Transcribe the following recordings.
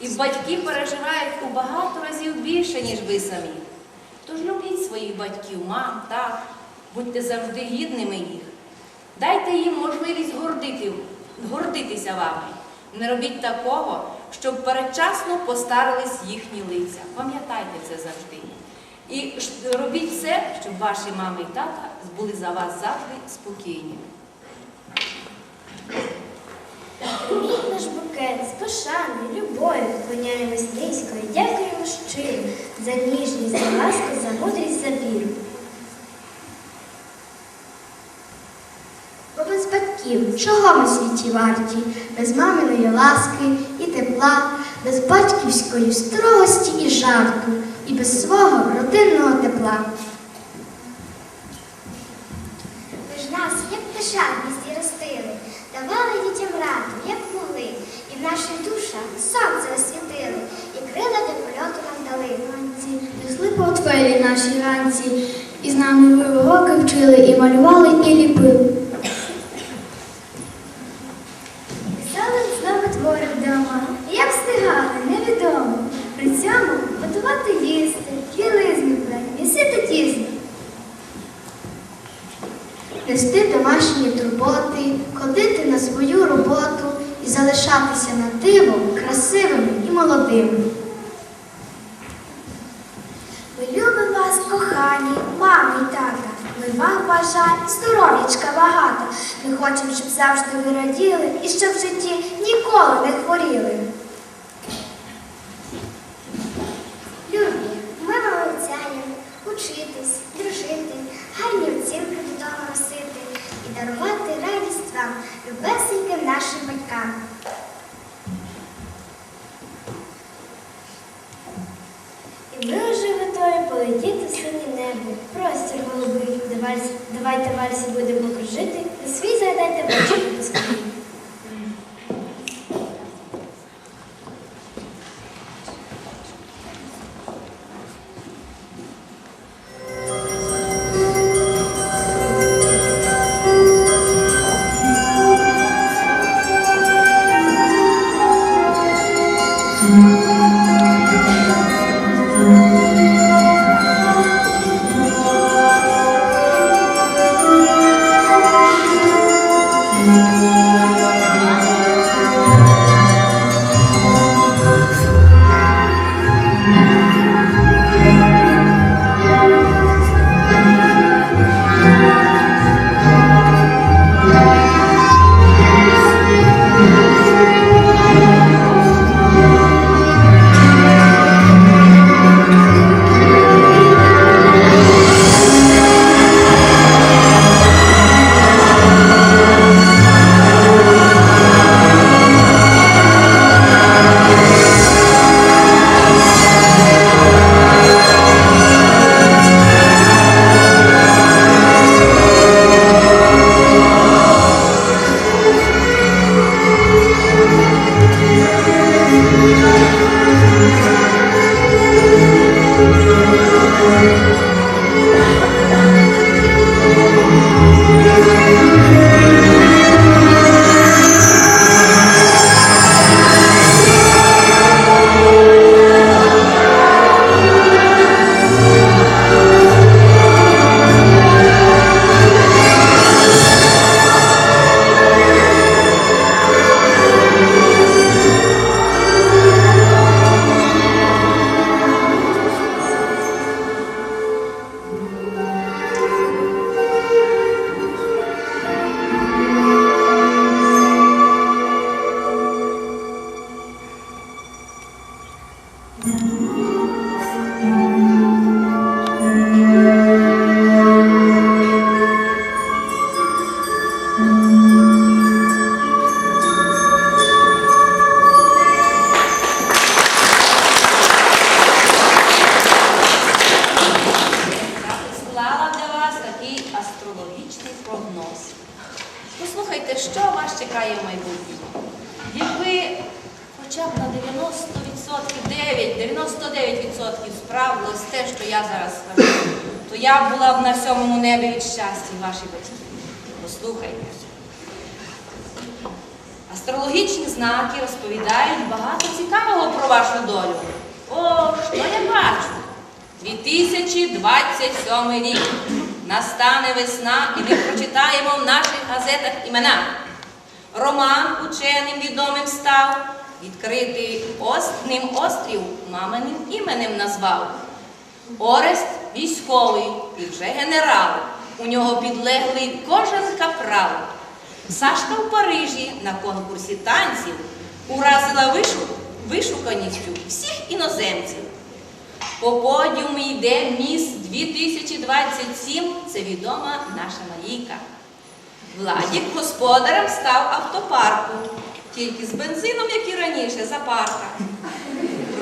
І батьки переживають у багато разів більше, ніж ви самі. Тож любіть своїх батьків, мам, тат, будьте завжди гідними їх. Дайте їм можливість гордити, гордитися вами. Не робіть такого, щоб передчасно постарились їхні лиця. Пам'ятайте це завжди. І робіть все, щоб ваші мами і тата були за вас завжди спокійні. Прийміть наш букет з пошаною, любов'ю, вклоняємось низько і дякуємо щиро за ніжність, за ласку, за мудрість, за віру. Бо без батьків, чого ми світі варті, без маминої ласки і тепла, без батьківської строгості і жарту, і без свого родинного тепла. Портфелі наші ранці, і з нами ви уроки вчили, і малювали, і ліпили. Вам бажаємо здоров'ячка багато. Ми хочемо, щоб завжди ви раділи і щоб в житті ніколи не хворіли. Любі, ми вам обіцяємо учитись, дружити, гарні оцінки вдома носити і дарувати радість вам, любесеньким нашим батькам. І ми вже готові полетіти в синє небо, простір голубий. Давайте, вальс будемо кружити, свій згадайте бачити такий астрологічний прогноз. Послухайте, що вас чекає в майбутньому. Якби хоча б на 90%, 9, 99% справилось те, що я зараз скажу, то я була б на сьомому небі від щастя, ваші батьки. Послухайте. Астрологічні знаки розповідають багато цікавого про вашу долю. О, що я бачу? 2027 рік. Настане весна, і ми прочитаємо в наших газетах імена. Роман ученим відомим став, відкритий ост, ним острів маминим іменем назвав. Орест військовий і вже генерал. У нього підлеглий кожен капрал. Сашка в Парижі на конкурсі танців уразила вишу, вишуканістю всіх іноземців. По подіуму йде міс 2027, це відома наша Марійка. Владік господарем став автопарку, тільки з бензином, як і раніше, запарка.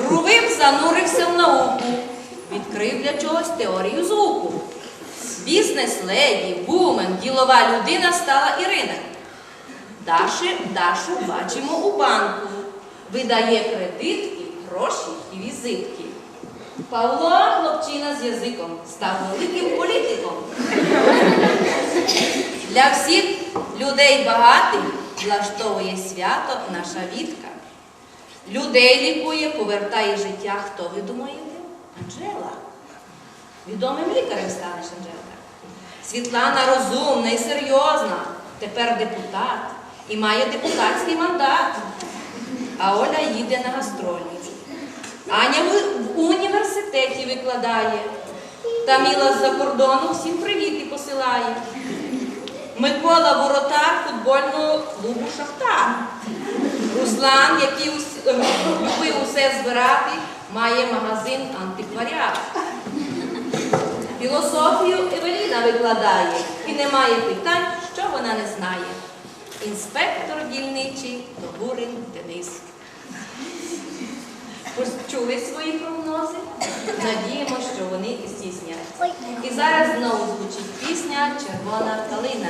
Рувим занурився в науку, відкрив для чогось теорію звуку. Бізнес-леді, вумен, ділова людина стала Ірина. Даші, Дашу бачимо у банку. Видає кредитки, гроші і візитки. Павло, хлопчина з язиком, став великим політиком. Для всіх людей багатих влаштовує свято наша Вітка. Людей лікує, повертає життя. Хто ви думаєте? Анжела. Відомим лікарем станеш Анжелка. Світлана розумна і серйозна, тепер депутат і має депутатський мандат. А Оля їде на гастролі. Аня в- університеті викладає. Таміла з-за кордону всім привіти посилає. Микола Воротар футбольного клубу Шахтар. Руслан, який е, любив усе збирати, має магазин антикваріат. Філософію Евеліна викладає і немає питань, що вона не знає. Інспектор дільничий Добурин Денис. Почули свої прогнози? Надіємося, що вони здійсняться. І зараз знову звучить пісня Червона калина.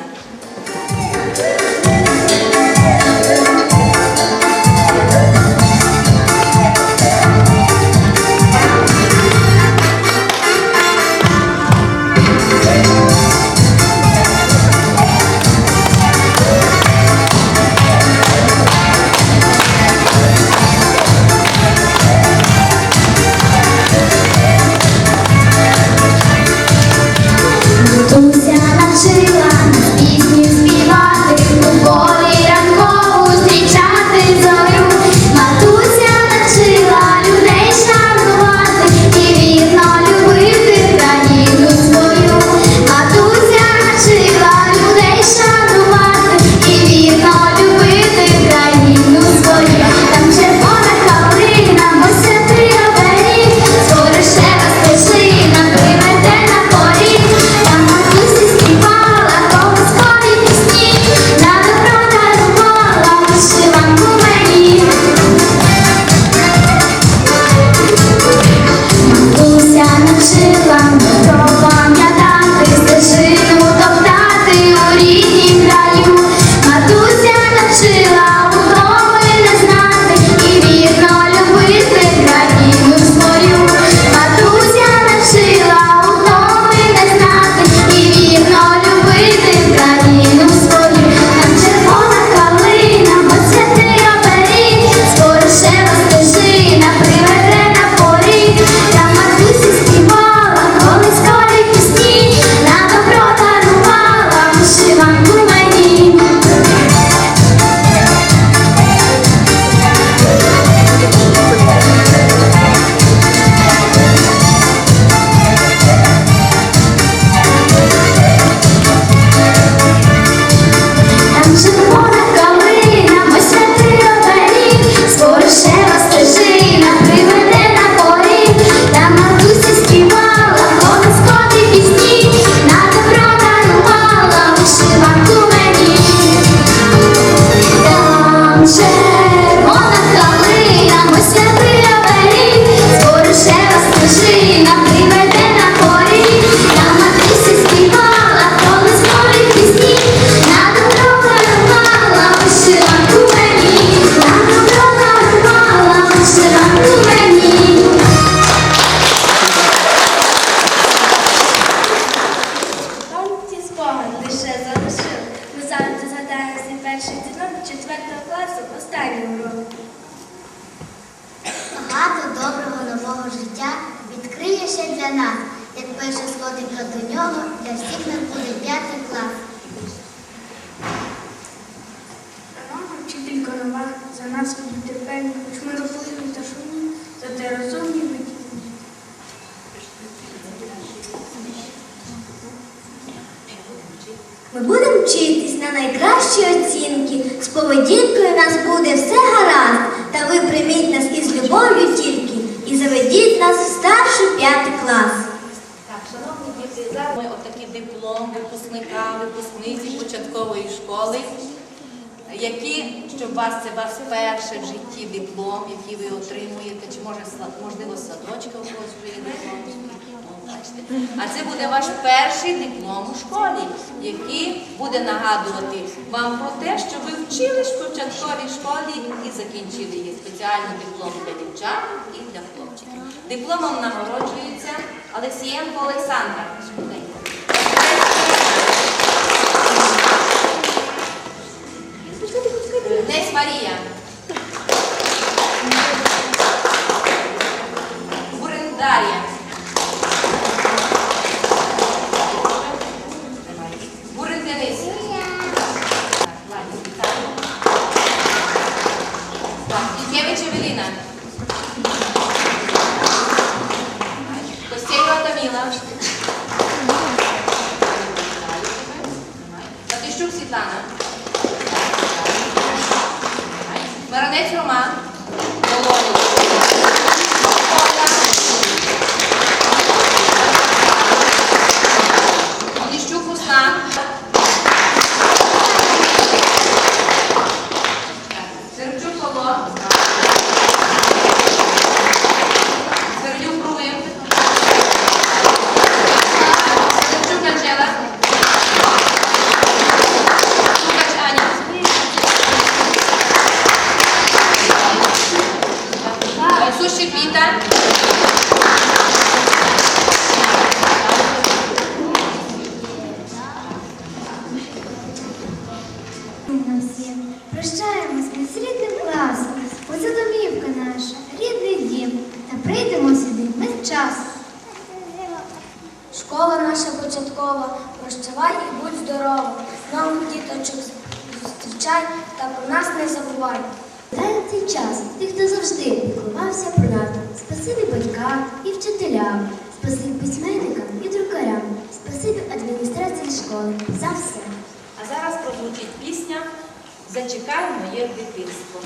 Нас певні, хоч ми розливі та шумні, зате розумні ми діти. Ми будемо вчитись на найкращі оцінки. З поведінкою у нас буде все гаразд. Та ви прийміть нас із любов'ю тільки і заведіть нас в старший п'ятий клас. Так, шановні діти, зараз ми отакий диплом випускника, випускниці початкової школи, які, щоб у вас це ваш перший в житті диплом, який ви отримуєте, чи може можливо садочка у когось вже є диплом. А це буде ваш перший диплом у школі, який буде нагадувати вам про те, що ви вчились в початковій школі і закінчили її спеціальний диплом для дівчат і для хлопчиків. Дипломом нагороджується Олексієнко Олександра. Матищук Світлана. Маранець Роман. Володя. Здорова. Діточок зустрічай та про нас не забувай. Дай цей час тих, хто завжди піклувався про нас. Спасибі батькам і вчителям, спасибі письменникам і друкарям, спасибі адміністрації школи за все. А зараз прозвучить пісня Зачекай моє дитинство.